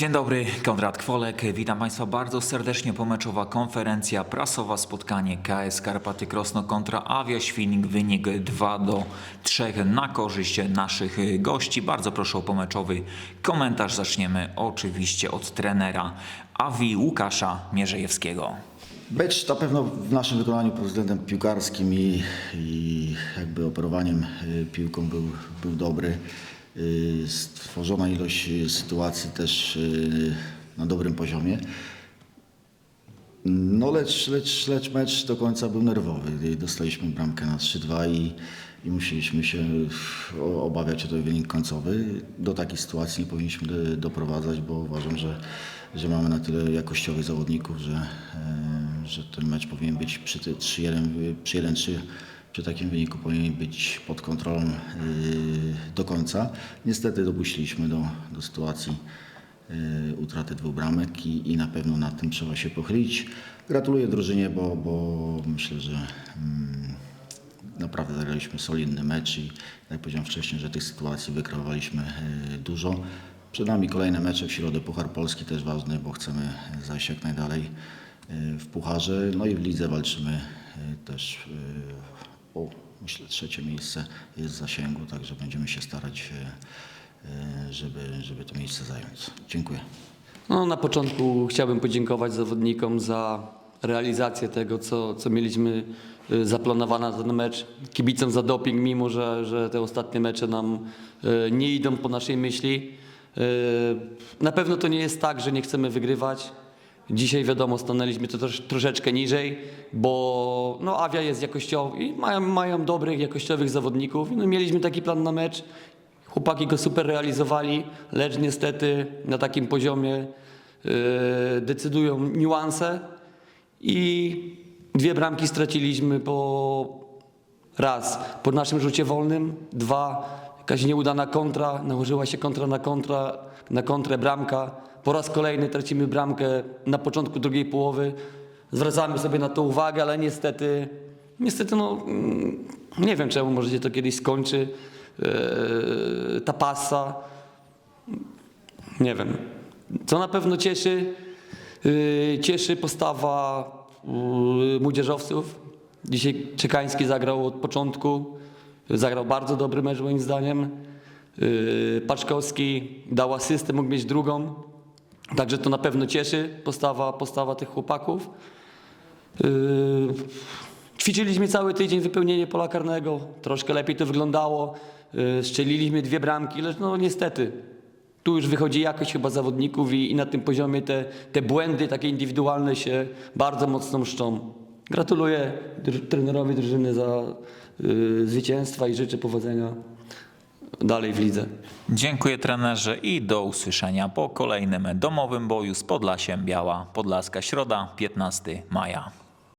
Dzień dobry, Konrad Kwolek. Witam Państwa bardzo serdecznie. Pomeczowa konferencja prasowa, spotkanie KS Karpaty Krosno kontra Avia Świnik. Wynik 2 do 3 na korzyść naszych gości. Bardzo proszę o pomeczowy komentarz. Zaczniemy oczywiście od trenera Awi Łukasza Mierzejewskiego. Mecz na pewno w naszym wykonaniu pod względem piłkarskim i, i jakby operowaniem y, piłką był, był dobry. Y, Stworzona ilość y, sytuacji też y, na dobrym poziomie. No lecz, lecz, lecz mecz do końca był nerwowy. Dostaliśmy bramkę na 3-2 i, i musieliśmy się obawiać o ten wynik końcowy. Do takiej sytuacji nie powinniśmy do- doprowadzać, bo uważam, że, że mamy na tyle jakościowych zawodników, że, że ten mecz powinien być przy ty- 3-1, przy 1-3 przy takim wyniku powinien być pod kontrolą y, do końca. Niestety dopuściliśmy do, do sytuacji y, utraty dwóch bramek i, i na pewno nad tym trzeba się pochylić. Gratuluję drużynie, bo, bo myślę, że mm, naprawdę zagraliśmy solidny mecz i jak powiedziałem wcześniej, że tych sytuacji wykreowaliśmy y, dużo. Przed nami kolejne mecze w środę Puchar Polski też ważny, bo chcemy zajść jak najdalej w Pucharze. No i w lidze walczymy też o myślę trzecie miejsce jest w zasięgu, także będziemy się starać y, y, żeby, żeby to miejsce zająć. Dziękuję. No, na początku chciałbym podziękować zawodnikom za realizację tego, co, co mieliśmy y, zaplanowane na ten mecz. Kibicom za doping, mimo że, że te ostatnie mecze nam nie idą po naszej myśli. Na pewno to nie jest tak, że nie chcemy wygrywać. Dzisiaj wiadomo, stanęliśmy to trosz, troszeczkę niżej, bo no, Avia jest jakościowy i mają, mają dobrych, jakościowych zawodników. No, mieliśmy taki plan na mecz. Chłopaki go super realizowali, lecz niestety na takim poziomie yy, decydują niuanse i dwie bramki straciliśmy po raz po naszym rzucie wolnym, dwa jakaś nieudana kontra, nałożyła się kontra na kontra, na kontrę bramka. Po raz kolejny tracimy bramkę na początku drugiej połowy. Zwracamy sobie na to uwagę, ale niestety, niestety no, mm, nie wiem czemu może się to kiedyś skończy. Eee, ta pasa. Nie wiem. Co na pewno cieszy, yy, cieszy postawa yy, młodzieżowców. Dzisiaj Czekański zagrał od początku. Zagrał bardzo dobry mecz moim zdaniem. Yy, Paczkowski dał asystę, mógł mieć drugą. Także to na pewno cieszy postawa, postawa tych chłopaków. Yy, Ćwiczyliśmy cały tydzień wypełnienie pola karnego. Troszkę lepiej to wyglądało. Yy, Strzeliliśmy dwie bramki, lecz no niestety. Tu już wychodzi jakość chyba zawodników i, i na tym poziomie te, te błędy takie indywidualne się bardzo mocno mszczą. Gratuluję trenerowi drużyny za yy, zwycięstwa i życzę powodzenia dalej w lidze. Dziękuję trenerze i do usłyszenia po kolejnym domowym boju z Podlasiem Biała Podlaska Środa 15 maja.